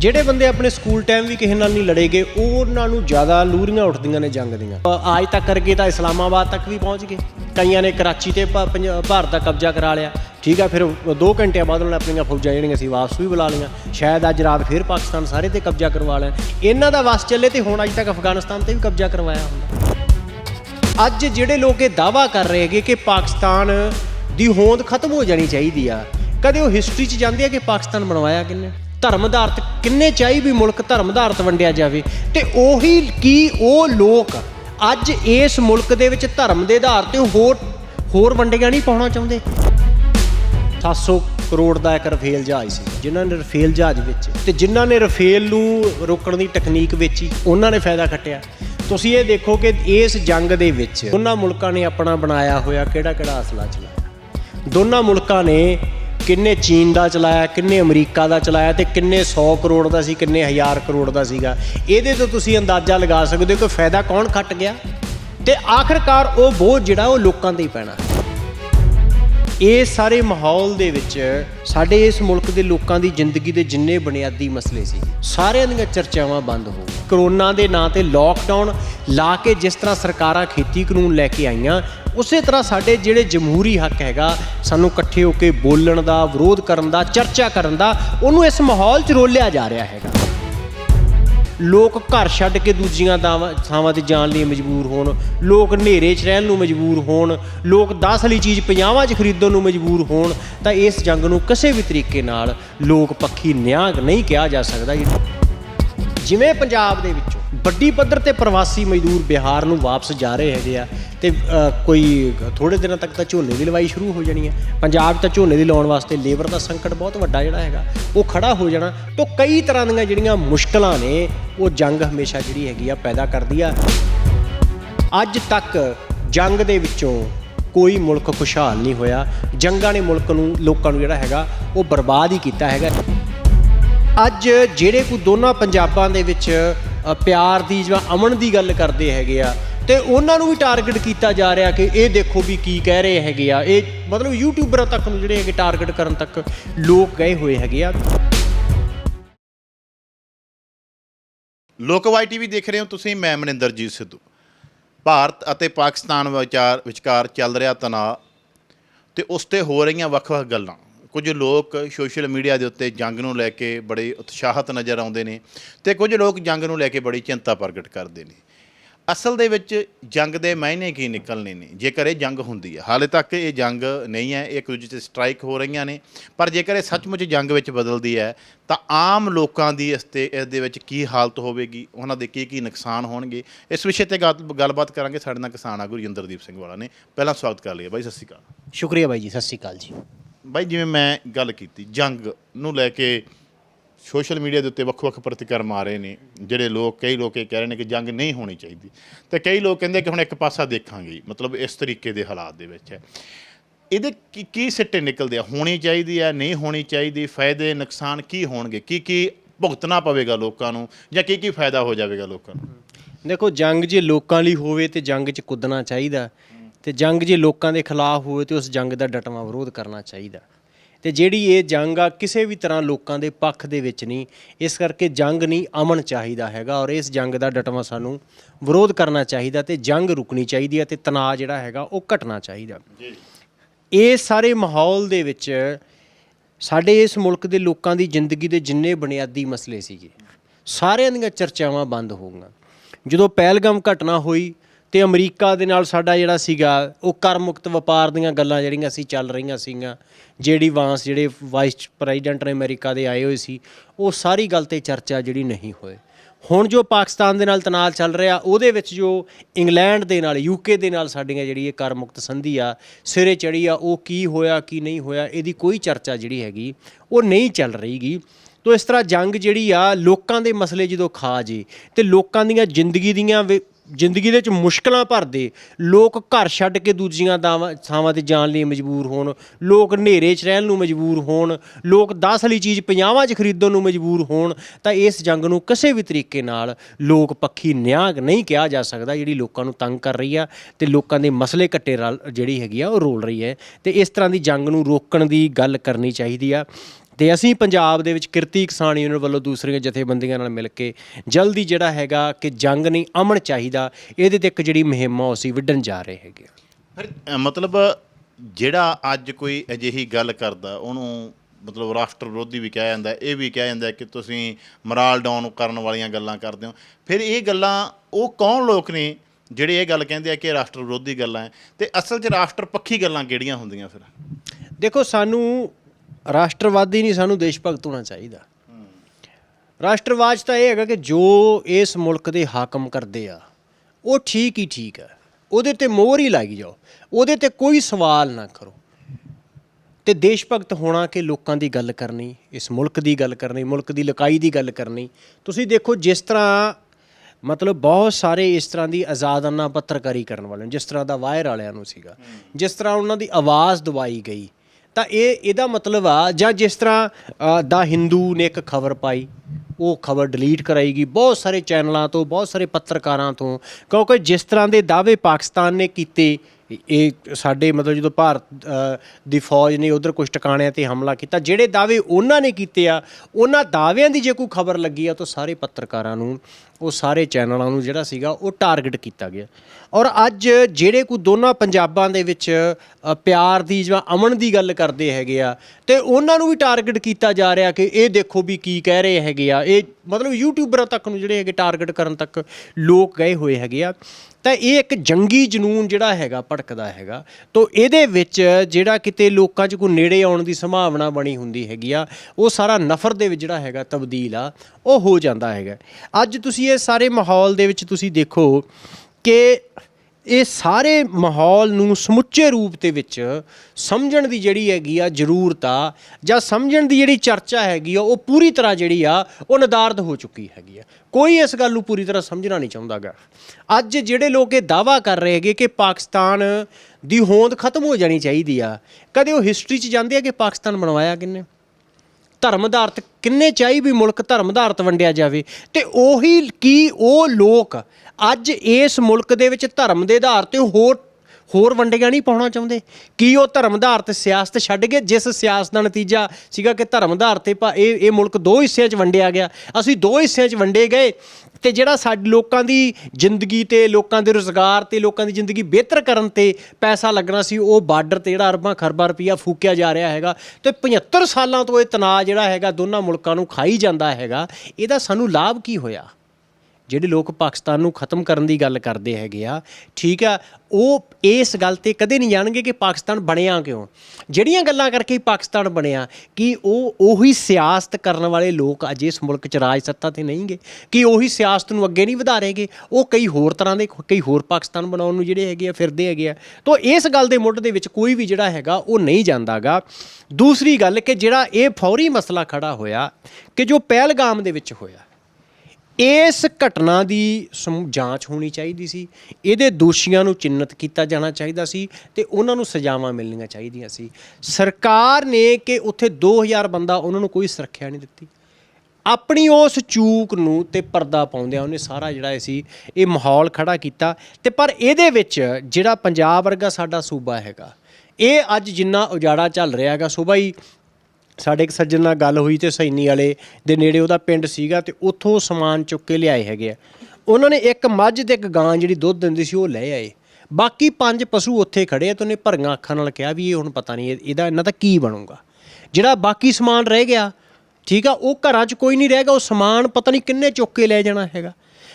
ਜਿਹੜੇ ਬੰਦੇ ਆਪਣੇ ਸਕੂਲ ਟਾਈਮ ਵੀ ਕਿਸੇ ਨਾਲ ਨਹੀਂ ਲੜੇਗੇ ਉਹਨਾਂ ਨੂੰ ਜ਼ਿਆਦਾ ਲੂਰੀਆਂ ਉੱਠਦੀਆਂ ਨੇ ਜੰਗ ਦੀਆਂ। ਅ, ਅੱਜ ਤੱਕ ਕਰਕੇ ਤਾਂ ਇਸਲਾਮਾਬਾਦ ਤੱਕ ਵੀ ਪਹੁੰਚ ਗਏ। ਕਈਆਂ ਨੇ ਕਰਾਚੀ ਤੇ ਭਾ- ਪੰਜ- ਭਾਰਤ ਦਾ ਕਬਜ਼ਾ ਕਰਾ ਲਿਆ। ਠੀਕ ਆ ਫਿਰ 2 ਘੰਟਿਆਂ ਬਾਅਦ ਉਹਨਾਂ ਨੇ ਆਪਣੀਆਂ ਫੌਜਾਂ ਜਿਹੜੀਆਂ ਸੀ ਵਾਪਸ ਵੀ ਬੁਲਾ ਲਈਆਂ। ਸ਼ਾਇਦ ਅੱਜ ਰਾਤ ਫਿਰ ਪਾਕਿਸਤਾਨ ਸਾਰੇ ਤੇ ਕਬਜ਼ਾ ਕਰਵਾ ਲਿਆ ਇਹਨਾਂ ਦਾ ਵਸ ਚੱਲੇ ਤੇ ਹੁਣ ਅੱਜ ਤੱਕ ਅਫਗਾਨਿਸਤਾਨ ਤੇ ਵੀ ਕਬਜ਼ਾ ਕਰਵਾਇਆ ਹੁੰਦਾ। ਅੱਜ ਜਿਹੜੇ ਲੋਕ ਇਹ ਦਾਵਾ ਕਰ ਰਹੇ ਹੈਗੇ ਕਿ ਪਾਕਿਸਤਾਨ ਦੀ ਹੋਂਦ ਖਤਮ ਹੋ ਜਾਣੀ ਚਾਹੀਦੀ ਆ ਕਦੇ ਉਹ ਹਿਸਟਰੀ 'ਚ ਜਾਂਦੇ ਆ ਕਿ ਪਾਕਿਸਤਾਨ ਬਣਵਾਇਆ ਕਿੰਨੇ? ਧਰਮ ਆਧਾਰਿਤ ਕਿੰਨੇ ਚਾਹੀ ਵੀ ਮੁਲਕ ਧਰਮ ਆਧਾਰਿਤ ਵੰਡਿਆ ਜਾਵੇ। ਤੇ ਉਹੀ ਕੀ ਉਹ ਲੋਕ ਅੱਜ ਇਸ ਮੁਲਕ ਦੇ ਵਿੱਚ ਧਰਮ ਦੇ ਆਧਾਰ ਤੇ ਹੋਰ ਹੋਰ ਵੰਡੀਆਂ ਨਹੀਂ ਪਾਉਣਾ ਚਾਹੁੰਦੇ। 700 ਕਰੋੜ ਦਾ ਇੱਕ ਰਫੇਲ ਜਹਾਜ਼ ਸੀ, ਜਿਨ੍ਹਾਂ ਨੇ ਰਫੇਲ ਜਹਾਜ਼ ਵਿੱਚ, ਤੇ ਜਿਨ੍ਹਾਂ ਨੇ ਰਫੇਲ ਨੂੰ ਰੋਕਣ ਦੀ ਟੈਕਨੀਕ ਵੇਚੀ, ਉਹਨਾਂ ਨੇ ਫਾਇਦਾ ਖੱਟਿਆ। ਤੁਸੀਂ ਇਹ ਦੇਖੋ ਕਿ ਇਸ ਜੰਗ ਦੇ ਵਿੱਚ ਉਹਨਾਂ ਮੁਲਕਾਂ ਨੇ ਆਪਣਾ ਬਣਾਇਆ ਹੋਇਆ ਕਿਹੜਾ ਕਿਹੜਾ ਅਸਲਾ ਚਲਾਇਆ ਦੋਨਾਂ ਮੁਲਕਾਂ ਨੇ ਕਿੰਨੇ ਚੀਨ ਦਾ ਚਲਾਇਆ, ਕਿੰਨੇ ਅਮਰੀਕਾ ਦਾ ਚਲਾਇਆ ਤੇ ਕਿੰਨੇ 100 ਕਰੋੜ ਦਾ ਸੀ, ਕਿੰਨੇ ਹਜ਼ਾਰ ਕਰੋੜ ਦਾ ਸੀਗਾ। ਇਹਦੇ ਤੋਂ ਤੁਸੀਂ ਅੰਦਾਜ਼ਾ ਲਗਾ ਸਕਦੇ ਹੋ ਕਿ ਫਾਇਦਾ ਕੌਣ ਖੱਟ ਗਿਆ? ਤੇ ਆਖਰਕਾਰ ਉਹ ਬੋਝ ਜਿਹੜਾ, ਉਹ ਲੋਕਾਂ ਤੇ ਹੀ ਪੈਣਾ। ਇਹ ਸਾਰੇ ਮਾਹੌਲ ਦੇ ਵਿੱਚ ਸਾਡੇ ਇਸ ਮੁਲਕ ਦੇ ਲੋਕਾਂ ਦੀ ਜ਼ਿੰਦਗੀ ਦੇ ਜਿੰਨੇ ਬੁਨਿਆਦੀ ਮਸਲੇ ਸੀ, ਸਾਰਿਆਂ ਦੀਆਂ ਚਰਚਾਵਾਂ ਬੰਦ ਹੋ ਗਈਆਂ। ਕਰੋਨਾ ਦੇ ਨਾਂ ਤੇ ਲੋਕਡਾਊਨ ਲਾ ਕੇ ਜਿਸ ਤਰ੍ਹਾਂ ਸਰਕਾਰਾਂ ਖੇਤੀ ਕਾਨੂੰਨ ਲੈ ਕੇ ਆਈਆਂ ਉਸੇ ਤਰ੍ਹਾਂ ਸਾਡੇ ਜਿਹੜੇ ਜਮਹੂਰੀ ਹੱਕ ਹੈਗਾ, ਸਾਨੂੰ ਇਕੱਠੇ ਹੋ ਕੇ ਬੋਲਣ ਦਾ, ਵਿਰੋਧ ਕਰਨ ਦਾ, ਚਰਚਾ ਕਰਨ ਦਾ, ਉਹਨੂੰ ਇਸ ਮਾਹੌਲ 'ਚ ਰੋਲਿਆ ਜਾ ਰਿਹਾ ਹੈਗਾ। ਲੋਕ ਘਰ ਛੱਡ ਕੇ ਦੂਜੀਆਂ ਥਾਵਾਂ ਥਾਵਾਂ ਤੇ ਜਾਣ ਲਈ ਮਜਬੂਰ ਹੋਣ, ਲੋਕ ਹਨੇਰੇ 'ਚ ਰਹਿਣ ਨੂੰ ਮਜਬੂਰ ਹੋਣ, ਲੋਕ 10 ਵਾਲੀ ਚੀਜ਼ 50 'ਚ ਖਰੀਦਣ ਨੂੰ ਮਜਬੂਰ ਹੋਣ, ਤਾਂ ਇਸ ਜੰਗ ਨੂੰ ਕਿਸੇ ਵੀ ਤਰੀਕੇ ਨਾਲ ਲੋਕ ਪੱਖੀ ਨਿਆਂ ਨਹੀਂ ਕਿਹਾ ਜਾ ਸਕਦਾ। ਜਿਵੇਂ ਪੰਜਾਬ ਦੇ ਵਿੱਚੋਂ ਵੱਡੀ ਪੱਧਰ ਤੇ ਪ੍ਰਵਾਸੀ ਮਜ਼ਦੂਰ ਬਿਹਾਰ ਨੂੰ ਵਾਪਸ ਜਾ ਰਹੇ ਹੈਗੇ ਆ ਤੇ ਕੋਈ ਥੋੜੇ ਦਿਨਾਂ ਤੱਕ ਤਾਂ ਝੋਨੇ ਦੀ ਲਵਾਈ ਸ਼ੁਰੂ ਹੋ ਜਾਣੀ ਹੈ। ਪੰਜਾਬ ਤਾਂ ਝੋਨੇ ਦੀ ਲਾਉਣ ਵਾਸਤੇ ਲੇਬਰ ਦਾ ਸੰਕਟ ਬਹੁਤ ਵੱਡਾ ਜਿਹੜਾ ਹੈਗਾ, ਉਹ ਖੜਾ ਹੋ ਜਾਣਾ ਤੋਂ ਕਈ ਤਰ੍ਹਾਂ ਦੀਆਂ ਜਿਹੜੀਆਂ ਮੁਸ਼ਕਲਾਂ ਨੇ, ਉਹ ਜੰਗ ਹਮੇਸ਼ਾ ਜਿਹੜੀ ਹੈਗੀ ਆ ਪੈਦਾ ਕਰਦੀ ਆ। ਅੱਜ ਤੱਕ ਜੰਗ ਦੇ ਵਿੱਚੋਂ ਕੋਈ ਮੁਲਕ ਖੁਸ਼ਹਾਲ ਨਹੀਂ ਹੋਇਆ। ਜੰਗਾਂ ਨੇ ਮੁਲਕ ਨੂੰ, ਲੋਕਾਂ ਨੂੰ ਜਿਹੜਾ ਹੈਗਾ, ਉਹ ਬਰਬਾਦ ਹੀ ਕੀਤਾ ਹੈਗਾ। ਅੱਜ ਜਿਹੜੇ ਕੋਈ ਦੋਨਾਂ ਪੰਜਾਬਾਂ ਦੇ ਵਿੱਚ ਪਿਆਰ ਦੀ ਜਾਂ ਅਮਨ ਦੀ ਗੱਲ ਕਰਦੇ ਹੈਗੇ ਆ, ਤੇ ਉਹਨਾਂ ਨੂੰ ਵੀ ਟਾਰਗੇਟ ਕੀਤਾ ਜਾ ਰਿਹਾ ਕਿ ਇਹ ਦੇਖੋ ਵੀ ਕੀ ਕਹਿ ਰਹੇ ਹੈਗੇ ਆ। ਇਹ ਮਤਲਬ ਯੂਟਿਊਬਰਾਂ ਤੱਕ ਨੂੰ ਜਿਹੜੇ ਹੈਗੇ ਟਾਰਗੇਟ ਕਰਨ ਤੱਕ ਲੋਕ ਗਏ ਹੋਏ ਹੈਗੇ ਆ। ਲੋਕਵਾਈ ਟੀਵੀ ਦੇਖ ਰਹੇ ਹੋ ਤੁਸੀਂ, ਮੈਂ ਮਨਿੰਦਰਜੀਤ ਸਿੱਧੂ। ਭਾਰਤ ਅਤੇ ਪਾਕਿਸਤਾਨ ਵਿਚਾਰ ਵਿਚਕਾਰ ਚੱਲ ਰਿਹਾ ਤਣਾਅ, ਤੇ ਉਸ ਤੇ ਹੋ ਰਹੀਆਂ ਵੱਖ-ਵੱਖ ਗੱਲਾਂ। ਕੁਝ ਲੋਕ ਸੋਸ਼ਲ ਮੀਡੀਆ ਦੇ ਉੱਤੇ ਜੰਗ ਨੂੰ ਲੈ ਕੇ ਬੜੇ ਉਤਸ਼ਾਹਤ ਨਜ਼ਰ ਆਉਂਦੇ ਨੇ ਤੇ ਕੁਝ ਲੋਕ ਜੰਗ ਨੂੰ ਲੈ ਕੇ ਬੜੀ ਚਿੰਤਾ ਪ੍ਰਗਟ ਕਰਦੇ ਨੇ। ਅਸਲ ਦੇ ਵਿੱਚ ਜੰਗ ਦੇ ਮਾਇਨੇ ਕੀ ਨਿਕਲਨੇ ਨੇ? ਜੇਕਰ ਇਹ ਜੰਗ ਹੁੰਦੀ ਹੈ, ਹਾਲੇ ਤੱਕ ਇਹ ਜੰਗ ਨਹੀਂ ਹੈ, ਇਹ ਇੱਕ ਦੂਜੇ ਤੇ ਸਟ੍ਰਾਈਕ ਹੋ ਰਹੀਆਂ ਨੇ, ਪਰ ਜੇਕਰ ਇਹ ਸੱਚਮੁੱਚ ਜੰਗ ਵਿੱਚ ਬਦਲਦੀ ਹੈ, ਤਾਂ ਆਮ ਲੋਕਾਂ ਦੀ ਇਸ ਤੇ, ਇਸ ਦੇ ਵਿੱਚ ਕੀ ਹਾਲਤ ਹੋਵੇਗੀ, ਉਹਨਾਂ ਦੇ ਕੀ ਕੀ ਨੁਕਸਾਨ ਹੋਣਗੇ? ਇਸ ਵਿਸ਼ੇ ਤੇ ਗੱਲ- ਗੱਲਬਾਤ ਕਰਾਂਗੇ। ਸਾਡੇ ਨਾਲ ਕਿਸਾਨ ਆਗੂ ਰਜਿੰਦਰਦੀਪ ਸਿੰਘ ਵਾਲਾ ਨੇ। ਪਹਿਲਾਂ ਸਵਾਗਤ ਕਰ ਲਿਆ ਬਾਈ, ਸਤਿ ਸ਼੍ਰੀ ਅਕਾਲ। ਸ਼ੁਕਰੀਆ ਬਾਈ ਜੀ, ਸਤਿ ਸ਼੍ਰੀ ਅਕਾਲ ਜੀ। ਬਾਈ, ਜਿਵੇਂ ਮੈਂ ਗੱਲ ਕੀਤੀ, ਜੰਗ ਨੂੰ ਲੈ ਕੇ ਸੋਸ਼ਲ ਮੀਡੀਆ ਦੇ ਉੱਤੇ ਵੱਖ-ਵੱਖ ਪ੍ਰਤੀਕਰਮ ਆ ਰਹੇ ਨੇ, ਜਿਹੜੇ ਲੋਕ, ਕਈ ਲੋਕ ਇਹ ਕਹਿ ਰਹੇ ਨੇ ਕਿ ਜੰਗ ਨਹੀਂ ਹੋਣੀ ਚਾਹੀਦੀ। ਤੇ ਕਈ ਲੋਕ ਕਹਿੰਦੇ ਕਿ ਹੁਣ ਇੱਕ ਪਾਸਾ ਦੇਖਾਂਗੇ, ਮਤਲਬ ਇਸ ਤਰੀਕੇ ਦੇ ਹਾਲਾਤ ਦੇ ਵਿੱਚ ਹੈ। ਇਹਦੇ ਕੀ ਕੀ ਸਿੱਟੇ ਨਿਕਲਦੇ ਆ? ਹੋਣੀ ਚਾਹੀਦੀ ਹੈ, ਨਹੀਂ ਹੋਣੀ ਚਾਹੀਦੀ? ਫਾਇਦੇ, ਨੁਕਸਾਨ ਕੀ ਹੋਣਗੇ? ਕੀ ਕੀ ਭੁਗਤਣਾ ਪਵੇਗਾ ਲੋਕਾਂ ਨੂੰ? ਜਾਂ ਕੀ ਕੀ ਫਾਇਦਾ ਹੋ ਜਾਵੇਗਾ ਲੋਕਾਂ ਨੂੰ? ਦੇਖੋ, ਜੰਗ ਜੇ ਲੋਕਾਂ ਲਈ ਹੋਵੇ ਤੇ ਜੰਗ 'ਚ ਕੁੱਦਣਾ ਚਾਹੀਦਾ। ਤੇ ਜੰਗ ਜੇ ਲੋਕਾਂ ਦੇ ਖਿਲਾਫ ਹੋਵੇ ਤੇ ਉਸ ਜੰਗ ਦਾ ਡਟਵਾਂ ਵਿਰੋਧ ਕਰਨਾ ਚਾਹੀਦਾ। ਤੇ ਜਿਹੜੀ ਇਹ ਜੰਗ ਆ ਕਿਸੇ ਵੀ ਤਰ੍ਹਾਂ ਲੋਕਾਂ ਦੇ ਪੱਖ ਦੇ ਵਿੱਚ ਨਹੀਂ ਇਸ ਕਰਕੇ ਜੰਗ ਨਹੀਂ ਅਮਨ ਚਾਹੀਦਾ ਹੈਗਾ ਔਰ ਇਸ ਜੰਗ ਦਾ ਡਟਵਾਂ ਸਾਨੂੰ ਵਿਰੋਧ ਕਰਨਾ ਚਾਹੀਦਾ ਤੇ ਜੰਗ ਰੁਕਣੀ ਚਾਹੀਦੀ ਹੈ ਤੇ ਤਣਾਅ ਜਿਹੜਾ ਹੈਗਾ ਉਹ ਘਟਣਾ ਚਾਹੀਦਾ। ਜੀ। ਇਹ ਸਾਰੇ ਮਾਹੌਲ ਦੇ ਵਿੱਚ ਸਾਡੇ ਇਸ ਮੁਲਕ ਦੇ ਲੋਕਾਂ ਦੀ ਜ਼ਿੰਦਗੀ ਦੇ ਜਿੰਨੇ ਬੁਨਿਆਦੀ ਮਸਲੇ ਸੀਗੇ ਸਾਰਿਆਂ ਦੀਆਂ ਚਰਚਾਵਾਂ ਬੰਦ ਹੋ ਗਈਆਂ ਜਦੋਂ ਪਹਿਲਗਮ ਘਟਨਾ ਹੋਈ ਤੇ ਅਮਰੀਕਾ ਦੇ ਨਾਲ ਸਾਡਾ ਜਿਹੜਾ ਸੀਗਾ, ਉਹ ਕਰ ਮੁਕਤ ਵਪਾਰ ਦੀਆਂ ਗੱਲਾਂ ਜਿਹੜੀਆਂ ਸੀ ਚੱਲ ਰਹੀਆਂ ਸੀਗੀਆਂ। ਜਿਹੜੀ ਵਾਂਸ, ਜਿਹੜੇ ਵਾਈਸ ਪ੍ਰੈਜ਼ੀਡੈਂਟ ਨੇ ਅਮਰੀਕਾ ਦੇ ਆਏ ਹੋਏ ਸੀ, ਉਹ ਸਾਰੀ ਗੱਲ ਤੇ ਚਰਚਾ ਜਿਹੜੀ ਨਹੀਂ ਹੋਏ। ਹੁਣ ਜੋ ਪਾਕਿਸਤਾਨ ਦੇ ਨਾਲ ਤਣਾਅ ਚੱਲ ਰਿਹਾ, ਉਹਦੇ ਵਿੱਚ ਜੋ ਇੰਗਲੈਂਡ ਦੇ ਨਾਲ ਯੂਕੇ ਦੇ ਨਾਲ ਸਾਡੀਆਂ ਜਿਹੜੀ ਇਹ ਕਰ ਮੁਕਤ ਸੰਧੀ ਆ, ਸਿਰੇ ਚੜੀ ਆ, ਉਹ ਕੀ ਹੋਇਆ, ਕੀ ਨਹੀਂ ਹੋਇਆ, ਇਹਦੀ ਕੋਈ ਚਰਚਾ ਜਿਹੜੀ ਹੈਗੀ, ਉਹ ਨਹੀਂ ਚੱਲ ਰਹੀਗੀ। ਤੋ ਇਸ ਤਰ੍ਹਾਂ ਜੰਗ ਜਿਹੜੀ ਆ, ਲੋਕਾਂ ਦੇ ਮਸਲੇ ਜਦੋਂ ਖਾ ਜੇ, ਤੇ ਲੋਕਾਂ ਦੀਆਂ ਜ਼ਿੰਦਗੀ ਦੀਆਂ ਵੇ- ਜ਼ਿੰਦਗੀ ਦੇ ਵਿੱਚ ਮੁਸ਼ਕਲਾਂ ਭਰਦੇ, ਲੋਕ ਘਰ ਛੱਡ ਕੇ ਦੂਜੀਆਂ ਦਾਵਾਂ, ਥਾਵਾਂ ਤੇ ਜਾਣ ਲਈ ਮਜਬੂਰ ਹੋਣ, ਲੋਕ ਹਨੇਰੇ 'ਚ ਰਹਿਣ ਨੂੰ ਮਜਬੂਰ ਹੋਣ, ਲੋਕ 10 ਵਾਲੀ ਚੀਜ਼ 50 'ਚ ਖਰੀਦਣ ਨੂੰ ਮਜਬੂਰ ਹੋਣ, ਤਾਂ ਇਸ ਜੰਗ ਨੂੰ ਕਿਸੇ ਵੀ ਤਰੀਕੇ ਨਾਲ ਲੋਕ ਪੱਖੀ ਨਿਆਂ ਨਹੀਂ ਕਿਹਾ ਜਾ ਸਕਦਾ, ਜਿਹੜੀ ਲੋਕਾਂ ਨੂੰ ਤੰਗ ਕਰ ਰਹੀ ਆ ਤੇ ਲੋਕਾਂ ਦੇ ਮਸਲੇ ਕੱਟੇ ਰਲ, ਜਿਹੜੀ ਹੈਗੀ ਆ, ਉਹ ਰੋਲ ਰਹੀ ਹੈ। ਤੇ ਇਸ ਤਰ੍ਹਾਂ ਦੀ ਜੰਗ ਨੂੰ ਰੋਕਣ ਦੀ ਗੱਲ ਕਰਨੀ ਚਾਹੀਦੀ ਆ। ਤੇ ਅਸੀਂ ਪੰਜਾਬ ਦੇ ਵਿੱਚ ਕਿਰਤੀ ਕਿਸਾਨ ਯੂਨੀਅਨ ਵੱਲੋਂ ਦੂਸਰੀਆਂ ਜਥੇਬੰਦੀਆਂ ਨਾਲ ਮਿਲ ਕੇ ਜਲਦੀ ਜਿਹੜਾ ਹੈਗਾ ਕਿ ਜੰਗ ਨਹੀਂ ਅਮਨ ਚਾਹੀਦਾ ਇਹਦੇ ਤੇ ਇੱਕ ਜਿਹੜੀ ਮੁਹਿੰਮ ਆ ਉਹ ਅਸੀਂ ਵਿੱਢਣ ਜਾ ਰਹੇ ਹੈਗੇ। ਫਿਰ ਅ, ਮਤਲਬ ਜਿਹੜਾ ਅੱਜ ਕੋਈ ਅਜਿਹੀ ਗੱਲ ਕਰਦਾ ਉਹਨੂੰ ਮਤਲਬ ਰਾਸ਼ਟਰ ਵਿਰੋਧੀ ਵੀ ਕਿਹਾ ਜਾਂਦਾ ਹੈ, ਇਹ ਵੀ ਕਿਹਾ ਜਾਂਦਾ ਹੈ ਕਿ ਤੁਸੀਂ ਮਰਾਲ ਡਾਊਨ ਕਰਨ ਵਾਲੀਆਂ ਗੱਲਾਂ ਕਰਦੇ ਹੋ। ਫਿਰ ਇਹ ਗੱਲਾਂ ਉਹ ਕੌਣ ਲੋਕ ਨੇ ਜਿਹੜੇ ਇਹ ਗੱਲ ਕਹਿੰਦੇ ਆ ਕਿ ਇਹ ਰਾਸ਼ਟਰ ਵਿਰੋਧੀ ਗੱਲਾਂ ਹੈ? ਤੇ ਅਸਲ 'ਚ ਰਾਸ਼ਟਰ ਪੱਖੀ ਗੱਲਾਂ ਕਿਹੜੀਆਂ ਹੁੰਦੀਆਂ ਫਿਰ? ਦੇਖੋ ਸਾਨੂੰ ਰਾਸ਼ਟਰਵਾਦੀ ਨਹੀਂ ਸਾਨੂੰ ਦੇਸ਼ ਭਗਤ ਹੋਣਾ ਚਾਹੀਦਾ। ਰਾਸ਼ਟਰਵਾਦ 'ਚ ਤਾਂ ਇਹ ਹੈਗਾ ਕਿ ਜੋ ਇਸ ਮੁਲਕ ਦੇ ਹਾਕਮ ਕਰਦੇ ਆ, ਉਹ ਠੀਕ ਹੀ ਠੀਕ ਆ ਉਹਦੇ ਤੇ ਮੋਹਰ ਹੀ ਲੱਗ ਜਾਓ। ਉਹਦੇ ਤੇ ਕੋਈ ਸਵਾਲ ਨਾ ਕਰੋ। ਤੇ ਦੇਸ਼ ਭਗਤ ਹੋਣਾ ਕਿ ਲੋਕਾਂ ਦੀ ਗੱਲ ਕਰਨੀ, ਇਸ ਮੁਲਕ ਦੀ ਗੱਲ ਕਰਨੀ, ਮੁਲਕ ਦੀ ਲਕਾਈ ਦੀ ਗੱਲ ਕਰਨੀ। ਤੁਸੀਂ ਦੇਖੋ ਜਿਸ ਤਰ੍ਹਾਂ, ਮਤਲਬ ਬਹੁਤ ਸਾਰੇ ਇਸ ਤਰ੍ਹਾਂ ਦੀ ਆਜ਼ਾਦਾਨਾ ਪੱਤਰਕਾਰੀ ਕਰਨ ਵਾਲੇ ਜਿਸ ਤਰ੍ਹਾਂ ਦਾ ਵਾਇਰ ਵਾਲਿਆਂ ਨੂੰ ਸੀਗਾ। ਜਿਸ ਤਰ੍ਹਾਂ ਉਹਨਾਂ ਦੀ ਆਵਾਜ਼ ਦਵਾਈ ਗਈ। ਤਾਂ ਇਹ ਇਹਦਾ ਮਤਲਬ ਆ, ਜਾਂ ਜਿਸ ਤਰ੍ਹਾਂ ਦਾ ਹਿੰਦੂ ਨੇ ਇੱਕ ਖਬਰ ਪਾਈ, ਉਹ ਖਬਰ ਡਿਲੀਟ ਕਰਾਈ ਗਈ ਬਹੁਤ ਸਾਰੇ ਚੈਨਲਾਂ ਤੋਂ, ਬਹੁਤ ਸਾਰੇ ਪੱਤਰਕਾਰਾਂ ਤੋਂ, ਕਿਉਂਕਿ ਜਿਸ ਤਰ੍ਹਾਂ ਦੇ ਦਾਅਵੇ ਪਾਕਿਸਤਾਨ ਨੇ ਕੀਤੇ ਇਹ ਸਾਡੇ ਮਤਲਬ ਜਦੋਂ ਭਾਰਤ ਦੀ ਫੌਜ ਨੇ ਉਧਰ ਕੁਝ ਟਿਕਾਣਿਆਂ ਤੇ ਹਮਲਾ ਕੀਤਾ, ਜਿਹੜੇ ਦਾਅਵੇ ਉਹਨਾਂ ਨੇ ਕੀਤੇ ਆ, ਉਹਨਾਂ ਦਾਅਵਿਆਂ ਦੀ ਜੇ ਕੋਈ ਖਬਰ ਲੱਗੀ ਆ, ਤਾਂ ਸਾਰੇ ਪੱਤਰਕਾਰਾਂ ਨੂੰ, ਉਹ ਸਾਰੇ ਚੈਨਲਾਂ ਨੂੰ ਜਿਹੜਾ ਸੀਗਾ, ਉਹ ਟਾਰਗੇਟ ਕੀਤਾ ਗਿਆ। ਔਰ ਅੱਜ ਜਿਹੜੇ ਕੋਈ ਦੋਨਾਂ ਪੰਜਾਬਾਂ ਦੇ ਵਿੱਚ ਪਿਆਰ ਦੀ ਜਾਂ ਅਮਨ ਦੀ ਗੱਲ ਕਰਦੇ ਹੈਗੇ ਆ, ਤੇ ਉਹਨਾਂ ਨੂੰ ਵੀ ਟਾਰਗੇਟ ਕੀਤਾ ਜਾ ਰਿਹਾ ਕਿ ਇਹ ਦੇਖੋ ਵੀ ਕੀ ਕਹਿ ਰਹੇ ਹੈਗੇ ਆ। ਇਹ ਮਤਲਬ ਯੂਟਿਊਬਰਾਂ ਤੱਕ ਨੂੰ ਜਿਹੜੇ ਹੈਗੇ ਟਾਰਗੇਟ ਕਰਨ ਤੱਕ ਲੋਕ ਗਏ ਹੋਏ ਹੈਗੇ ਆ। ਤਾਂ ਇਹ ਇੱਕ ਜੰਗੀ ਜਨੂਨ ਜਿਹੜਾ ਹੈਗਾ, ਭੜਕਦਾ ਹੈਗਾ। ਤੋਂ ਇਹਦੇ ਵਿੱਚ ਜਿਹੜਾ ਕਿਤੇ ਲੋਕਾਂ 'ਚ ਕੋਈ ਨੇੜੇ ਆਉਣ ਦੀ ਸੰਭਾਵਨਾ ਬਣੀ ਹੁੰਦੀ ਹੈਗੀ ਆ, ਉਹ ਸਾਰਾ ਨਫ਼ਰਤ ਦੇ ਵਿੱਚ ਜਿਹੜਾ ਹੈਗਾ ਤਬਦੀਲ ਆ, ਉਹ ਹੋ ਜਾਂਦਾ ਹੈਗਾ। ਅੱਜ ਤੁਸੀਂ ਇਹ ਸਾਰੇ ਮਾਹੌਲ ਦੇ ਵਿੱਚ ਤੁਸੀਂ ਦੇਖੋ ਕਿ ਇਹ ਸਾਰੇ ਮਾਹੌਲ ਨੂੰ ਸਮੁੱਚੇ ਰੂਪ ਦੇ ਵਿੱਚ ਸਮਝਣ ਦੀ ਜਿਹੜੀ ਹੈਗੀ ਆ ਜ਼ਰੂਰਤ ਆ, ਜਾਂ ਸਮਝਣ ਦੀ ਜਿਹੜੀ ਚਰਚਾ ਹੈਗੀ ਆ, ਉਹ ਪੂਰੀ ਤਰ੍ਹਾਂ ਜਿਹੜੀ ਆ, ਉਹ ਨਦਾਰਦ ਹੋ ਚੁੱਕੀ ਹੈਗੀ ਆ। ਕੋਈ ਇਸ ਗੱਲ ਨੂੰ ਪੂਰੀ ਤਰ੍ਹਾਂ ਸਮਝਣਾ ਨਹੀਂ ਚਾਹੁੰਦਾਗਾ ਅੱਜ ਜਿਹੜੇ ਲੋਕ ਇਹ ਦਾਵਾ ਕਰ ਰਹੇ ਹੈਗੇ ਕਿ ਪਾਕਿਸਤਾਨ ਦੀ ਹੋਂਦ ਖਤਮ ਹੋ ਜਾਣੀ ਚਾਹੀਦੀ ਆ, ਕਦੇ ਉਹ ਹਿਸਟਰੀ 'ਚ ਜਾਂਦੇ ਆ ਕਿ ਪਾਕਿਸਤਾਨ ਬਣਵਾਇਆ ਕਿੰਨੇ? ਧਰਮ ਆਧਾਰਿਤ ਕਿੰਨੇ ਚਾਹੀ ਵੀ ਮੁਲਕ ਧਰਮ ਆਧਾਰਿਤ ਵੰਡਿਆ ਜਾਵੇ। ਤੇ ਉਹੀ ਕੀ ਉਹ ਲੋਕ ਅੱਜ ਇਸ ਮੁਲਕ ਦੇ ਵਿੱਚ ਧਰਮ ਦੇ ਆਧਾਰ ਤੇ ਹੋਰ ਹੋਰ ਵੰਡੀਆਂ ਨਹੀਂ ਪਾਉਣਾ ਚਾਹੁੰਦੇ? ਕੀ ਉਹ ਧਰਮ ਆਧਾਰਿਤ ਸਿਆਸਤ ਛੱਡ ਗਏ? ਜਿਸ ਸਿਆਸਤ ਦਾ ਨਤੀਜਾ ਸੀਗਾ ਕਿ ਧਰਮ ਆਧਾਰ ਤੇ ਭਾ- ਇਹ ਇਹ ਮੁਲਕ ਦੋ ਹਿੱਸਿਆਂ 'ਚ ਵੰਡਿਆ ਗਿਆ। ਅਸੀਂ ਦੋ ਹਿੱਸਿਆਂ 'ਚ ਵੰਡੇ ਗਏ ਤੇ ਜਿਹੜਾ ਸਾਡੇ ਲੋਕਾਂ ਦੀ ਜ਼ਿੰਦਗੀ ਤੇ, ਲੋਕਾਂ ਦੇ ਰੋਜ਼ਗਾਰ ਤੇ, ਲੋਕਾਂ ਦੀ ਜ਼ਿੰਦਗੀ ਬਿਹਤਰ ਕਰਨ ਤੇ ਪੈਸਾ ਲੱਗਣਾ ਸੀ, ਉਹ ਬਾਰਡਰ ਤੇ ਜਿਹੜਾ ਅਰਬਾਂ, ਖਰਬਾਂ ਰੁਪਈਆ ਫੂਕਿਆ ਜਾ ਰਿਹਾ ਹੈਗਾ ਤੇ 75 ਸਾਲਾਂ ਤੋਂ ਇਹ ਤਣਾਅ ਜਿਹੜਾ ਹੈਗਾ ਦੋਨਾਂ ਮੁਲਕਾਂ ਨੂੰ ਖਾਈ ਜਾਂਦਾ ਹੈਗਾ। ਇਹਦਾ ਸਾਨੂੰ ਲਾਭ ਕੀ ਹੋਇਆ? ਜਿਹੜੇ ਲੋਕ ਪਾਕਿਸਤਾਨ ਨੂੰ ਖਤਮ ਕਰਨ ਦੀ ਗੱਲ ਕਰਦੇ ਹੈਗੇ ਆ, ਠੀਕ ਆ, ਉਹ ਇਸ ਗੱਲ ਤੇ ਕਦੇ ਨਹੀਂ ਜਾਣਗੇ ਕਿ ਪਾਕਿਸਤਾਨ ਬਣਿਆ ਕਿਉਂ। ਜਿਹੜੀਆਂ ਗੱਲਾਂ ਕਰਕੇ ਪਾਕਿਸਤਾਨ ਬਣਿਆ, ਕਿ ਉਹ ਉਹੀ ਸਿਆਸਤ ਕਰਨ ਵਾਲੇ ਲੋਕ ਅੱਜ ਇਸ ਮੁਲਕ 'ਚ ਰਾਜ ਸੱਤਾ ਤੇ ਨਹੀਂਗੇ ਕਿ ਉਹੀ ਸਿਆਸਤ ਨੂੰ ਅੱਗੇ ਨਹੀਂ ਵਧਾ ਰਹੇਗੇ ਉਹ ਕਈ ਹੋਰ ਤਰ੍ਹਾਂ ਦੇ, ਕਈ ਹੋਰ ਪਾਕਿਸਤਾਨ ਬਣਾਉਣ ਨੂੰ ਜਿਹੜੇ ਹੈਗੇ ਆ, ਫਿਰਦੇ ਹੈਗੇ ਆ। ਤਾਂ ਇਸ ਗੱਲ ਦੇ ਮੁੱਢ ਦੇ ਵਿੱਚ ਕੋਈ ਵੀ ਜਿਹੜਾ ਹੈਗਾ, ਉਹ ਨਹੀਂ ਜਾਂਦਾਗਾ। ਦੂਸਰੀ ਗੱਲ ਕਿ ਜਿਹੜਾ ਇਹ ਫੌਰੀ ਮਸਲਾ ਖੜਾ ਹੋਇਆ, ਕਿ ਜੋ ਪਹਿਲਗਾਮ ਦੇ ਵਿੱਚ ਹੋਇਆ ਇਸ ਘਟਨਾ ਦੀ ਸਮ- ਜਾਂਚ ਹੋਣੀ ਚਾਹੀਦੀ ਸੀ। ਇਹਦੇ ਦੋਸ਼ੀਆਂ ਨੂੰ ਚਿੰਨਤ ਕੀਤਾ ਜਾਣਾ ਚਾਹੀਦਾ ਸੀ ਤੇ ਉਹਨਾਂ ਨੂੰ ਸਜ਼ਾਵਾਂ ਮਿਲਣੀਆਂ ਚਾਹੀਦੀਆਂ ਸੀ। ਸਰਕਾਰ ਨੇ ਕਿ ਉੱਥੇ 2000 ਬੰਦਾ ਉਹਨਾਂ ਨੂੰ ਕੋਈ ਸੁਰੱਖਿਆ ਨਹੀਂ ਦਿੱਤੀ। ਆਪਣੀ ਉਸ ਚੂਕ ਨੂੰ ਤੇ ਪਰਦਾ ਪਾਉਂਦਿਆਂ ਉਹਨੇ ਸਾਰਾ ਜਿਹੜਾ ਸੀ, ਇਹ ਮਾਹੌਲ ਖੜਾ ਕੀਤਾ। ਤੇ ਪਰ ਇਹਦੇ ਵਿੱਚ ਜਿਹੜਾ ਪੰਜਾਬ ਵਰਗਾ ਸਾਡਾ ਸੂਬਾ ਹੈਗਾ, ਇਹ ਅੱਜ ਜਿੰਨਾ ਉਜਾੜਾ ਚੱਲ ਰਿਹਾ ਹੈਗਾ ਸੂਬਾ ਹੀ ਸਾਡੇ ਇੱਕ ਸੱਜਣ ਨਾਲ ਗੱਲ ਹੋਈ ਤੇ ਸੈਣੀ ਵਾਲੇ ਦੇ ਨੇੜੇ ਉਹਦਾ ਪਿੰਡ ਸੀਗਾ ਤੇ ਉੱਥੋਂ ਸਮਾਨ ਚੁੱਕ ਕੇ ਲਿਆਏ ਹੈਗੇ ਆ। ਉਹਨਾਂ ਨੇ ਇੱਕ ਮੱਝ ਤੇ ਇੱਕ ਗਾਂ ਜਿਹੜੀ ਦੁੱਧ ਦਿੰਦੀ ਸੀ ਉਹ ਲੈ ਆਏ। ਬਾਕੀ ਪੰਜ ਪਸ਼ੂ ਉੱਥੇ ਖੜੇ ਆ ਤੇ ਉਹਨੇ ਭਰੀਆਂ ਅੱਖਾਂ ਨਾਲ ਕਿਹਾ ਵੀ ਇਹ ਹੁਣ ਪਤਾ ਨਹੀਂ ਇਹਦਾ ਇਹਨਾਂ ਦਾ ਕੀ ਬਣੂਗਾ। ਜਿਹੜਾ ਬਾਕੀ ਸਮਾਨ ਰਹਿ ਗਿਆ, ਠੀਕ ਆ, ਉਹ ਘਰਾਂ 'ਚ ਕੋਈ ਨਹੀਂ ਰਹੇਗਾ ਉਹ ਸਮਾਨ ਪਤਾ ਨਹੀਂ ਕਿੰਨੇ ਚੁੱਕ ਕੇ ਲੈ ਜਾਣਾ ਹੈਗਾ।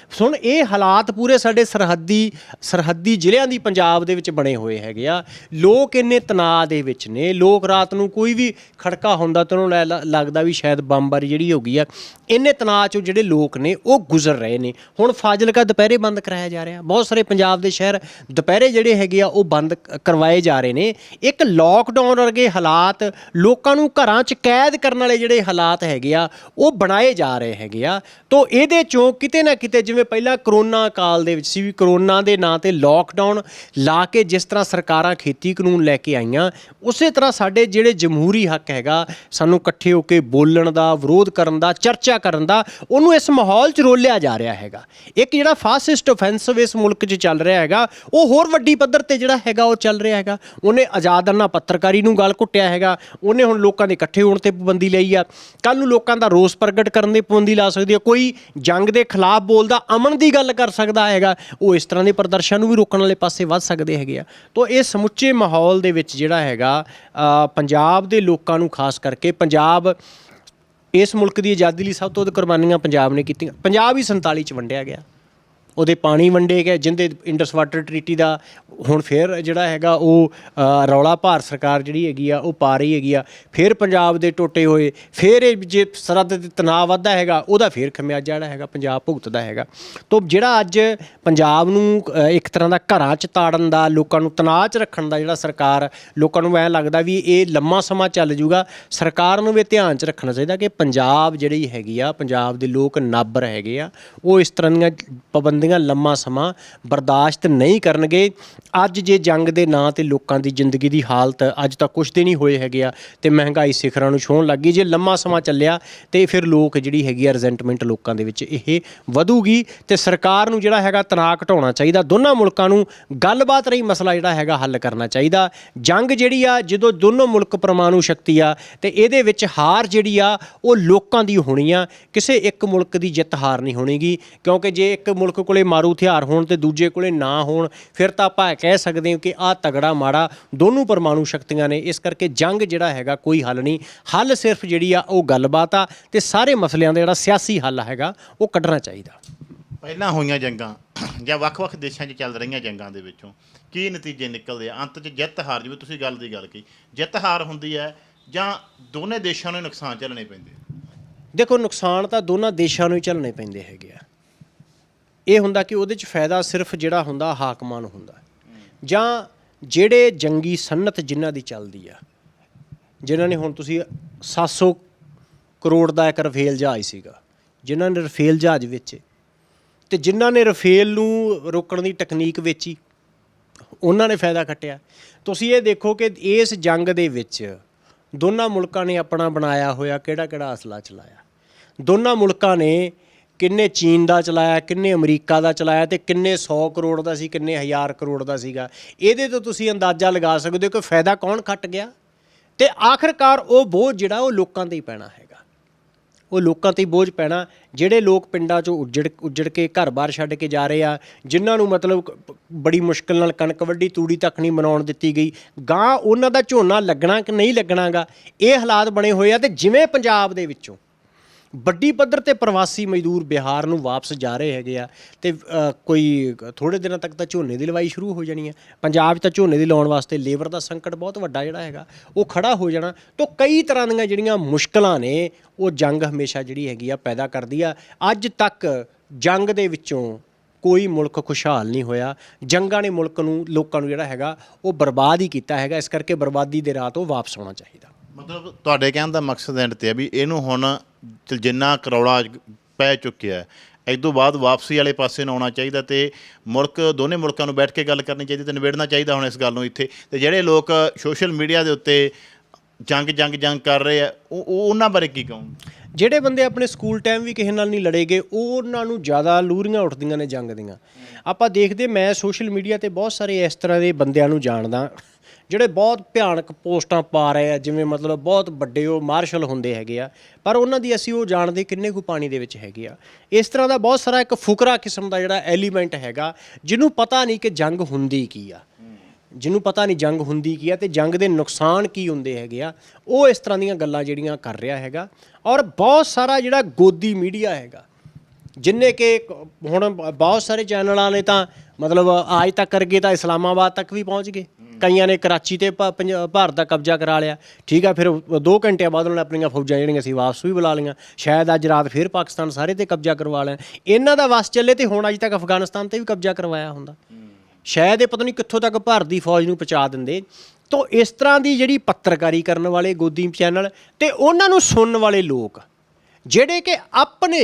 ਸੁਣ, ਇਹ ਹਾਲਾਤ ਪੂਰੇ ਸਾਡੇ ਸਰਹੱਦੀ ਸਰਹੱਦੀ ਜ਼ਿਲ੍ਹਿਆਂ ਦੀ ਪੰਜਾਬ ਦੇ ਵਿੱਚ ਬਣੇ ਹੋਏ ਹੈਗੇ ਆ। ਲੋਕ ਇੰਨੇ ਤਣਾਅ ਦੇ ਵਿੱਚ ਨੇ। ਲੋਕ ਰਾਤ ਨੂੰ ਕੋਈ ਵੀ ਖੜਕਾ ਹੁੰਦਾ ਤਾਂ ਉਹਨੂੰ ਲੈ- ਲੱਗਦਾ ਵੀ ਸ਼ਾਇਦ ਬੰਬਾਰੀ ਜਿਹੜੀ ਹੋ ਗਈ ਆ। ਇੰਨੇ ਤਣਾਅ ਚੋਂ ਜਿਹੜੇ ਲੋਕ ਨੇ, ਉਹ ਗੁਜ਼ਰ ਰਹੇ ਨੇ। ਹੁਣ ਫਾਜ਼ਿਲਕਾ ਦੁਪਹਿਰੇ ਬੰਦ ਕਰਾਇਆ ਜਾ ਰਿਹਾ। ਬਹੁਤ ਸਾਰੇ ਪੰਜਾਬ ਦੇ ਸ਼ਹਿਰ ਦੁਪਹਿਰੇ ਜਿਹੜੇ ਹੈਗੇ ਆ, ਉਹ ਬੰਦ ਕਰਵਾਏ ਜਾ ਰਹੇ ਨੇ। ਇੱਕ ਲੋਕਡਾਊਨ ਵਰਗੇ ਹਾਲਾਤ, ਲੋਕਾਂ ਨੂੰ ਘਰਾਂ 'ਚ ਕੈਦ ਕਰਨ ਵਾਲੇ ਜਿਹੜੇ ਹਾਲਾਤ ਹੈਗੇ ਆ, ਉਹ ਬਣਾਏ ਜਾ ਰਹੇ ਹੈਗੇ ਆ। ਤੋਂ ਇਹਦੇ ਚੋਂ ਕਿਤੇ ਨਾ ਕਿਤੇ ਜਿਵੇਂ ਜਿਵੇਂ ਪਹਿਲਾਂ ਕਰੋਨਾ ਕਾਲ ਦੇ ਵਿੱਚ ਸੀ ਵੀ ਕਰੋਨਾ ਦੇ ਨਾਂ ਤੇ ਲੋਕਡਾਊਨ ਲਾ ਕੇ ਜਿਸ ਤਰ੍ਹਾਂ ਸਰਕਾਰਾਂ ਖੇਤੀ ਕਾਨੂੰਨ ਲੈ ਕੇ ਆਈਆਂ, ਉਸੇ ਤਰ੍ਹਾਂ ਸਾਡੇ ਜਿਹੜੇ ਜਮਹੂਰੀ ਹੱਕ ਹੈਗਾ, ਸਾਨੂੰ ਇਕੱਠੇ ਹੋ ਕੇ ਬੋਲਣ ਦਾ, ਵਿਰੋਧ ਕਰਨ ਦਾ, ਚਰਚਾ ਕਰਨ ਦਾ, ਉਹਨੂੰ ਇਸ ਮਾਹੌਲ 'ਚ ਰੋਲਿਆ ਜਾ ਰਿਹਾ ਹੈਗਾ। ਇੱਕ ਜਿਹੜਾ ਫਾਸਿਸਟ ਆਫੈਂਸਿਵ ਇਸ ਮੁਲਕ 'ਚ ਚੱਲ ਰਿਹਾ ਹੈਗਾ, ਉਹ ਹੋਰ ਵੱਡੀ ਪੱਧਰ ਤੇ ਜਿਹੜਾ ਹੈਗਾ ਉਹ ਚੱਲ ਰਿਹਾ ਹੈਗਾ। ਉਹਨੇ ਆਜ਼ਾਦਾਨਾ ਪੱਤਰਕਾਰੀ ਨੂੰ ਗਲ ਘੁੱਟਿਆ ਹੈਗਾ, ਉਹਨੇ ਹੁਣ ਲੋਕਾਂ ਦੇ ਇਕੱਠੇ ਹੋਣ ਤੇ ਪਾਬੰਦੀ ਲਈ ਆ। ਕੱਲ ਨੂੰ ਲੋਕਾਂ ਦਾ ਰੋਸ ਪ੍ਰਗਟ ਕਰਨ ਦੀ ਪਾਬੰਦੀ ਲਾ ਸਕਦੀ ਹੈ ਕੋਈ ਜੰਗ ਦੇ ਖਿਲਾਫ ਬੋਲਦਾ ਅਮਨ ਦੀ ਗੱਲ ਕਰ ਸਕਦਾ ਹੈਗਾ, ਉਹ ਇਸ ਤਰ੍ਹਾਂ ਦੇ ਪ੍ਰਦਰਸ਼ਨ ਨੂੰ ਵੀ ਰੋਕਣ ਵਾਲੇ ਪਾਸੇ ਵੱਧ ਸਕਦੇ ਹੈਗੇ ਆ। ਤੋਂ ਇਹ ਸਮੁੱਚੇ ਮਾਹੌਲ ਦੇ ਵਿੱਚ ਜਿਹੜਾ ਹੈਗਾ ਪੰਜਾਬ ਦੇ ਲੋਕਾਂ ਨੂੰ ਖਾਸ ਕਰਕੇ ਪੰਜਾਬ, ਇਸ ਮੁਲਕ ਦੀ ਆਜ਼ਾਦੀ ਲਈ ਸਭ ਤੋਂ ਵੱਧ ਕੁਰਬਾਨੀਆਂ ਪੰਜਾਬ ਨੇ ਕੀਤੀਆਂ। ਪੰਜਾਬ ਹੀ 47 ਚ ਵੰਡਿਆ ਗਿਆ। ਉਹਦੇ ਪਾਣੀ ਵੰਡੇ ਗਏ, ਜਿੰਦੇ ਇੰਡਸ ਵਾਟਰ ਟ੍ਰੀਟੀ ਦਾ ਹੁਣ ਫੇਰ ਜਿਹੜਾ ਹੈਗਾ ਉਹ ਰੌਲਾ ਭਾਰ ਸਰਕਾਰ ਜਿਹੜੀ ਹੈਗੀ ਆ, ਉਹ ਪਾ ਰਹੀ ਹੈਗੀ ਆ। ਫੇਰ ਪੰਜਾਬ ਦੇ ਟੋਟੇ ਹੋਏ, ਫੇਰ ਇਹ ਜੇ ਸਰਹੱਦ ਤੇ ਤਣਾਅ ਵੱਧਦਾ ਹੈਗਾ, ਉਹਦਾ ਫੇਰ ਖਮਿਆਜਾ ਜਿਹੜਾ ਹੈਗਾ, ਪੰਜਾਬ ਭੁਗਤਦਾ ਹੈਗਾ। ਤੋਂ ਜਿਹੜਾ ਅੱਜ ਪੰਜਾਬ ਨੂੰ ਇੱਕ ਤਰ੍ਹਾਂ ਦਾ ਘਰਾਂ 'ਚ ਤਾੜਨ ਦਾ, ਲੋਕਾਂ ਨੂੰ ਤਣਾਅ 'ਚ ਰੱਖਣ ਦਾ ਜਿਹੜਾ ਸਰਕਾਰ, ਲੋਕਾਂ ਨੂੰ ਐਂ ਲੱਗਦਾ ਵੀ ਇਹ ਲੰਮਾ ਸਮਾਂ ਚੱਲ ਜੂਗਾ, ਸਰਕਾਰ ਨੂੰ ਵੀ ਧਿਆਨ 'ਚ ਰੱਖਣਾ ਚਾਹੀਦਾ ਕਿ ਪੰਜਾਬ ਜਿਹੜੀ ਹੈਗੀ ਆ, ਪੰਜਾਬ ਦੇ ਲੋਕ ਨਾਬਰ ਹੈਗੇ ਆ, ਉਹ ਇਸ ਤਰ੍ਹਾਂ ਦੀਆਂ ਪਾਬੰਦੀਆਂ ਲੰਮਾ ਸਮਾਂ ਬਰਦਾਸ਼ਤ ਨਹੀਂ ਕਰਨਗੇ। ਅੱਜ ਜੇ ਜੰਗ ਦੇ ਨਾਂ ਤੇ ਲੋਕਾਂ ਦੀ ਜ਼ਿੰਦਗੀ ਦੀ ਹਾਲਤ ਅੱਜ ਤਾਂ ਕੁਛ ਦਿਨ ਹੀ ਹੋਏ ਹੈਗੇ ਆ ਤੇ ਮਹਿੰਗਾਈ ਸਿਖਰਾਂ ਨੂੰ ਛੂਹਣ ਲੱਗੀ ਜੇ ਲੰਮਾ ਸਮਾਂ ਚੱਲਿਆ ਤੇ ਫਿਰ ਲੋਕ ਜਿਹੜੀ ਹੈਗੀ ਆ ਰਿਜ਼ੈਂਟਮੈਂਟ ਲੋਕਾਂ ਦੇ ਵਿੱਚ ਇਹ ਵਧੂਗੀ ਤੇ ਸਰਕਾਰ ਨੂੰ ਜਿਹੜਾ ਹੈਗਾ ਤਣਾਅ ਘਟਾਉਣਾ ਚਾਹੀਦਾ। ਦੋਨਾਂ ਮੁਲਕਾਂ ਨੂੰ ਗੱਲਬਾਤ ਰਹੀ ਮਸਲਾ ਜਿਹੜਾ ਹੈਗਾ ਹੱਲ ਕਰਨਾ ਚਾਹੀਦਾ। ਜੰਗ ਜਿਹੜੀ ਆ, ਜਦੋਂ ਦੋਨੋਂ ਮੁਲਕ ਪਰਮਾਣੂ ਸ਼ਕਤੀ ਆ ਤੇ ਇਹਦੇ ਵਿੱਚ ਹਾਰ ਜਿਹੜੀ ਆ, ਉਹ ਲੋਕਾਂ ਦੀ ਹੋਣੀ ਆ। ਕਿਸੇ ਇੱਕ ਮੁਲਕ ਦੀ ਜਿੱਤ ਹਾਰ ਨਹੀਂ ਹੋਣੀਗੀ ਕਿਉਂਕਿ ਜੇ ਇੱਕ ਮੁਲਕ ਕੋਲੇ ਮਾਰੂ ਹਥਿਆਰ ਹੋਣ ਤੇ ਦੂਜੇ ਕੋਲੇ ਨਾ ਹੋਣ ਫਿਰ ਤਾਂ ਆਪਾਂ ਕਹਿ ਸਕਦੇ ਹਾਂ ਕਿ ਆ ਤਗੜਾ ਮਾੜਾ ਦੋਨੋਂ ਪਰਮਾਣੂ ਸ਼ਕਤੀਆਂ ਨੇ ਇਸ ਕਰਕੇ ਜੰਗ ਜਿਹੜਾ ਹੈਗਾ ਕੋਈ ਹੱਲ ਨਹੀਂ। ਹੱਲ ਸਿਰਫ ਜਿਹੜੀ ਆ ਉਹ ਗੱਲਬਾਤ ਆ ਤੇ ਸਾਰੇ ਮਸਲਿਆਂ ਦਾ ਜਿਹੜਾ ਸਿਆਸੀ ਹੱਲ ਹੈਗਾ ਉਹ ਕੱਢਣਾ ਚਾਹੀਦਾ। ਪਹਿਲਾਂ ਹੋਈਆਂ ਜੰਗਾਂ ਜਾਂ ਵੱਖ-ਵੱਖ ਦੇਸ਼ਾਂ 'ਚ ਚੱਲ ਰਹੀਆਂ ਜੰਗਾਂ ਦੇ ਵਿੱਚੋਂ ਕੀ ਨਤੀਜੇ ਨਿਕਲਦੇ ਆ? ਅੰਤ 'ਚ ਜਿੱਤ ਹਾਰ ਜਿਵੇਂ ਤੁਸੀਂ ਗੱਲ ਦੀ ਗੱਲ ਕੀ ਜਿੱਤ ਹਾਰ ਹੁੰਦੀ ਹੈ ਜਾਂ ਦੋਨੇ ਦੇਸ਼ਾਂ ਨੂੰ ਨੁਕਸਾਨ ਝੱਲਣੇ ਪੈਂਦੇ? ਦੇਖੋ ਨੁਕਸਾਨ ਤਾਂ ਦੋਨਾਂ ਦੇਸ਼ਾਂ ਨੂੰ ਹੀ ਝੱਲਣੇ ਪੈਂਦੇ ਹੈਗੇ ਆ। ਇਹ ਹੁੰਦਾ ਕਿ ਉਹਦੇ ਚ ਫਾਇਦਾ ਸਿਰਫ ਜਿਹੜਾ ਹੁੰਦਾ ਹਾਕਮਾਂ ਨੂੰ ਹੁੰਦਾ। ਜਾਂ ਜਿਹੜੇ ਜੰਗੀ ਸਨਅਤ ਜਿਨ੍ਹਾਂ ਦੀ ਚੱਲਦੀ ਆ, ਜਿਨ੍ਹਾਂ ਨੇ ਹੁਣ ਤੁਸੀਂ 700 ਕਰੋੜ ਦਾ ਇੱਕ ਰਫੇਲ ਜਹਾਜ਼ ਸੀਗਾ, ਜਿਨ੍ਹਾਂ ਨੇ ਰਫੇਲ ਜਹਾਜ਼ ਵੇਚੇ, ਤੇ ਜਿਨ੍ਹਾਂ ਨੇ ਰਫੇਲ ਨੂੰ ਰੋਕਣ ਦੀ ਟੈਕਨੀਕ ਵੇਚੀ, ਉਹਨਾਂ ਨੇ ਫਾਇਦਾ ਖੱਟਿਆ ਤੁਸੀਂ ਇਹ ਦੇਖੋ ਕਿ ਇਸ ਜੰਗ ਦੇ ਵਿੱਚ ਦੋਨਾਂ ਮੁਲਕਾਂ ਨੇ ਆਪਣਾ ਬਣਾਇਆ ਹੋਇਆ ਕਿਹੜਾ ਕਿਹੜਾ ਅਸਲਾ ਚਲਾਇਆ। ਦੋਨਾਂ ਮੁਲਕਾਂ ਨੇ ਕਿੰਨੇ ਚੀਨ ਦਾ ਚਲਾਇਆ, ਕਿੰਨੇ ਅਮਰੀਕਾ ਦਾ ਚਲਾਇਆ ਤੇ ਕਿੰਨੇ 100 ਕਰੋੜ ਦਾ ਸੀ, ਕਿੰਨੇ ਹਜ਼ਾਰ ਕਰੋੜ ਦਾ ਸੀਗਾ। ਇਹਦੇ ਤੋਂ ਤੁਸੀਂ ਅੰਦਾਜ਼ਾ ਲਗਾ ਸਕਦੇ ਹੋ ਕਿ ਫਾਇਦਾ ਕੌਣ ਖੱਟ ਗਿਆ? ਤੇ ਆਖਰਕਾਰ ਉਹ ਬੋਝ ਜਿਹੜਾ, ਉਹ ਲੋਕਾਂ ਤੇ ਹੀ ਪੈਣਾ ਹੈਗਾ। ਉਹ ਲੋਕਾਂ ਤੇ ਹੀ ਬੋਝ ਪੈਣਾ। ਜਿਹੜੇ ਲੋਕ ਪਿੰਡਾਂ 'ਚੋਂ ਉੱਜੜ ਉੱਜੜ ਕੇ ਘਰ-ਬਾਰ ਛੱਡ ਕੇ ਜਾ ਰਹੇ ਆ, ਜਿਨ੍ਹਾਂ ਨੂੰ ਮਤਲਬ ਬੜੀ ਮੁਸ਼ਕਲ ਨਾਲ ਕਣਕ ਵੱਢੀ, ਤੂੜੀ ਤੱਕ ਨਹੀਂ ਮਨਾਉਣ ਦਿੱਤੀ ਗਈ। ਗਾਂ ਉਹਨਾਂ ਦਾ ਝੋਨਾ ਲੱਗਣਾ ਕਿ ਨਹੀਂ ਲੱਗਣਾਗਾ, ਇਹ ਹਾਲਾਤ ਬਣੇ ਹੋਏ ਆ ਤੇ ਜਿਵੇਂ ਪੰਜਾਬ ਦੇ ਵਿੱਚੋਂ ਵੱਡੀ ਪੱਧਰ ਤੇ ਪ੍ਰਵਾਸੀ ਮਜ਼ਦੂਰ ਬਿਹਾਰ ਨੂੰ ਵਾਪਸ ਜਾ ਰਹੇ ਹੈਗੇ ਆ ਤੇ ਕੋਈ ਥੋੜੇ ਦਿਨਾਂ ਤੱਕ ਤਾਂ ਝੋਨੇ ਦੀ ਲਵਾਈ ਸ਼ੁਰੂ ਹੋ ਜਾਣੀ ਹੈ ਪੰਜਾਬ 'ਚ ਤਾਂ ਝੋਨੇ ਦੀ ਲਾਉਣ ਵਾਸਤੇ ਲੇਬਰ ਦਾ ਸੰਕਟ ਬਹੁਤ ਵੱਡਾ ਜਿਹੜਾ ਹੈਗਾ, ਉਹ ਖੜਾ ਹੋ ਜਾਣਾ ਤੋਂ ਕਈ ਤਰ੍ਹਾਂ ਦੀਆਂ ਜਿਹੜੀਆਂ ਮੁਸ਼ਕਲਾਂ ਨੇ, ਉਹ ਜੰਗ ਹਮੇਸ਼ਾ ਜਿਹੜੀ ਹੈਗੀ ਆ ਪੈਦਾ ਕਰਦੀ ਆ। ਅੱਜ ਤੱਕ ਜੰਗ ਦੇ ਵਿੱਚੋਂ ਕੋਈ ਮੁਲਕ ਖੁਸ਼ਹਾਲ ਨਹੀਂ ਹੋਇਆ। ਜੰਗਾਂ ਨੇ ਮੁਲਕ ਨੂੰ, ਲੋਕਾਂ ਨੂੰ ਜਿਹੜਾ ਹੈਗਾ, ਉਹ ਬਰਬਾਦ ਹੀ ਕੀਤਾ ਹੈਗਾ। ਇਸ ਕਰਕੇ ਬਰਬਾਦੀ ਦੇ ਰਾਹ ਤੋਂ ਵਾਪਸ ਆਉਣਾ ਚਾਹੀਦਾ। ਮਤਲਬ ਤੁਹਾਡੇ ਕਹਿਣ ਦਾ ਮਕਸਦ ਐਂਡ ਤੇ ਹੈ ਵੀ ਇਹਨੂੰ ਹੁਣ ਚ- ਜਿੰਨਾ ਕਰੌੜਾ ਪੈ ਚੁੱਕਿਆ ਹੈ, ਇਸ ਤੋਂ ਬਾਅਦ ਵਾਪਸੀ ਵਾਲੇ ਪਾਸੇ ਨੂੰ ਆਉਣਾ ਚਾਹੀਦਾ ਤੇ ਮੁਲਕ, ਦੋਨੇ ਮੁਲਕਾਂ ਨੂੰ ਬੈਠ ਕੇ ਗੱਲ ਕਰਨੀ ਚਾਹੀਦੀ ਤੇ ਨਿਬੇੜਨਾ ਚਾਹੀਦਾ ਹੁਣ ਇਸ ਗੱਲ ਨੂੰ ਇੱਥੇ। ਤੇ ਜਿਹੜੇ ਲੋਕ ਸੋਸ਼ਲ ਮੀਡੀਆ ਦੇ ਉੱਤੇ ਜੰਗ ਜੰਗ ਜੰਗ ਕਰ ਰਹੇ ਆ, ਉਹ ਉਹ ਉਹਨਾਂ ਬਾਰੇ ਕੀ ਕਹੋਗੇ? ਜਿਹੜੇ ਬੰਦੇ ਆਪਣੇ ਸਕੂਲ ਟਾਈਮ ਵੀ ਕਿਸੇ ਨਾਲ ਨਹੀਂ ਲੜੇਗੇ ਉਹ ਉਹਨਾਂ ਨੂੰ ਜ਼ਿਆਦਾ ਲੂਰੀਆਂ ਉੱਠਦੀਆਂ ਨੇ ਜੰਗ ਦੀਆਂ। ਆਪਾਂ ਦੇਖਦੇ, ਮੈਂ ਸੋਸ਼ਲ ਮੀਡੀਆ ਤੇ ਬਹੁਤ ਸਾਰੇ ਇਸ ਤਰ੍ਹਾਂ ਦੇ ਬੰਦਿਆਂ ਨੂੰ ਜਾਣਦਾ। ਜਿਹੜੇ ਬਹੁਤ ਭਿਆਨਕ ਪੋਸਟਾਂ ਪਾ ਰਹੇ ਆ, ਜਿਵੇਂ ਮਤਲਬ ਬਹੁਤ ਵੱਡੇ ਉਹ ਮਾਰਸ਼ਲ ਹੁੰਦੇ ਹੈਗੇ ਆ, ਪਰ ਉਹਨਾਂ ਦੀ ਅਸੀਂ ਉਹ ਜਾਣਦੇ ਕਿੰਨੇ ਕੁ ਪਾਣੀ ਦੇ ਵਿੱਚ ਹੈਗੇ ਆ। ਇਸ ਤਰ੍ਹਾਂ ਦਾ ਬਹੁਤ ਸਾਰਾ ਇੱਕ ਫੁਕਰਾ ਕਿਸਮ ਦਾ ਜਿਹੜਾ ਐਲੀਮੈਂਟ ਹੈਗਾ, ਜਿਹਨੂੰ ਪਤਾ ਨਹੀਂ ਕਿ ਜੰਗ ਹੁੰਦੀ ਕੀ ਆ। ਜਿਹਨੂੰ ਪਤਾ ਨਹੀਂ ਜੰਗ ਹੁੰਦੀ ਕੀ ਆ ਤੇ ਜੰਗ ਦੇ ਨੁਕਸਾਨ ਕੀ ਹੁੰਦੇ ਹੈਗੇ ਆ, ਉਹ ਇਸ ਤਰ੍ਹਾਂ ਦੀਆਂ ਗੱਲਾਂ ਜਿਹੜੀਆਂ ਕਰ ਰਿਹਾ ਹੈਗਾ। ਔਰ ਬਹੁਤ ਸਾਰਾ ਜਿਹੜਾ ਗੋਦੀ ਮੀਡੀਆ ਹੈਗਾ ਜਿੰਨੇ ਕਿ ਹੁਣ ਬਹੁਤ ਸਾਰੇ ਚੈਨਲਾਂ ਨੇ ਤਾਂ ਮਤਲਬ ਆਜ ਤੱਕ ਕਰਗੇ ਤਾਂ ਇਸਲਾਮਾਬਾਦ ਤੱਕ ਵੀ ਪਹੁੰਚ ਗਏ। ਕਈਆਂ ਨੇ ਕਰਾਚੀ ਤੇ ਭਾਰਤ ਦਾ ਕਬਜ਼ਾ ਕਰਾ ਲਿਆ। ਠੀਕ ਆ ਫਿਰ 2 ਘੰਟਿਆਂ ਬਾਅਦ ਉਹਨਾਂ ਨੇ ਆਪਣੀਆਂ ਫੌਜਾਂ ਜਿਹੜੀਆਂ ਸੀ ਵਾਪਸ ਵੀ ਬੁਲਾ ਲਈਆਂ। ਸ਼ਾਇਦ ਅੱਜ ਰਾਤ ਫਿਰ ਪਾਕਿਸਤਾਨ ਸਾਰੇ ਤੇ ਕਬਜ਼ਾ ਕਰਵਾ ਲੈਣ। ਇਹਨਾਂ ਦਾ ਵਸ ਚੱਲੇ ਤੇ ਹੁਣ ਅੱਜ ਤੱਕ ਅਫਗਾਨਿਸਤਾਨ ਤੇ ਵੀ ਕਬਜ਼ਾ ਕਰਵਾਇਆ ਹੁੰਦਾ। ਸ਼ਾਇਦ ਇਹ ਪਤਾ ਨਹੀਂ ਕਿੱਥੋਂ ਤੱਕ ਭਾਰਤ ਦੀ ਫੌਜ ਨੂੰ ਪਹੁੰਚਾ ਦਿੰਦੇ। ਤੋਂ ਇਸ ਤਰ੍ਹਾਂ ਦੀ ਜਿਹੜੀ ਪੱਤਰਕਾਰੀ ਕਰਨ ਵਾਲੇ ਗੋਦੀ ਚੈਨਲ ਤੇ ਉਹਨਾਂ ਨੂੰ ਸੁਣਨ ਵਾਲੇ ਲੋਕ ਜਿਹੜੇ ਕਿ ਆਪਣੇ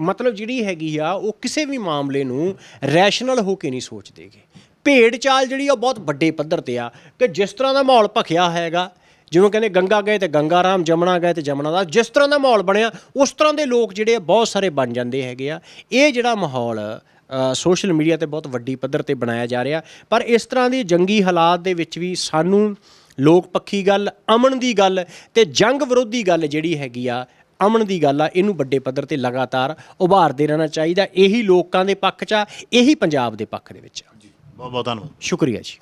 ਮਤਲਬ ਜਿਹੜੀ ਹੈਗੀ ਆ, ਉਹ ਕਿਸੇ ਵੀ ਮਾਮਲੇ ਨੂੰ ਰੈਸ਼ਨਲ ਹੋ ਕੇ ਨਹੀਂ ਸੋਚਦੇਗੇ ਭੇਡ ਚਾਲ ਜਿਹੜੀ ਆ, ਉਹ ਬਹੁਤ ਵੱਡੇ ਪੱਧਰ ਤੇ ਆ ਕਿ ਜਿਸ ਤਰ੍ਹਾਂ ਦਾ ਮਾਹੌਲ ਭਖਿਆ ਹੈਗਾ, ਜਿਵੇਂ ਕਹਿੰਦੇ ਗੰਗਾ ਗਏ ਤੇ ਗੰਗਾ ਰਾਮ, ਜਮਨਾ ਗਏ ਤੇ ਜਮਨਾ ਦਾ, ਜਿਸ ਤਰ੍ਹਾਂ ਦਾ ਮਾਹੌਲ ਬਣਿਆ, ਉਸ ਤਰ੍ਹਾਂ ਦੇ ਲੋਕ ਜਿਹੜੇ ਆ, ਬਹੁਤ ਸਾਰੇ ਬਣ ਜਾਂਦੇ ਹੈਗੇ ਆ। ਇਹ ਜਿਹੜਾ ਮਾਹੌਲ ਸੋਸ਼ਲ ਮੀਡੀਆ ਤੇ ਬਹੁਤ ਵੱਡੀ ਪੱਧਰ ਤੇ ਬਣਾਇਆ ਜਾ ਰਿਹਾ। ਪਰ ਇਸ ਤਰ੍ਹਾਂ ਦੀ ਜੰਗੀ ਹਾਲਾਤ ਦੇ ਵਿੱਚ ਵੀ ਸਾਨੂੰ ਲੋਕ ਪੱਖੀ ਗੱਲ, ਅਮਨ ਦੀ ਗੱਲ ਤੇ ਜੰਗ ਵਿਰੋਧੀ ਗੱਲ ਜਿਹੜੀ ਹੈਗੀ ਆ ਅਮਨ ਦੀ ਗੱਲ ਆ ਇਹਨੂੰ ਵੱਡੇ ਪੱਧਰ ਤੇ ਲਗਾਤਾਰ ਉਭਾਰਦੇ ਰਹਿਣਾ ਚਾਹੀਦਾ। ਇਹੀ ਲੋਕਾਂ ਦੇ ਪੱਖ 'ਚ ਆ ਇਹੀ ਪੰਜਾਬ ਦੇ ਪੱਖ ਦੇ ਵਿੱਚ ਆ। ਬਹੁਤ ਬਹੁਤ ਧੰਨਵਾਦ। ਸ਼ੁਕਰੀਆ ਜੀ।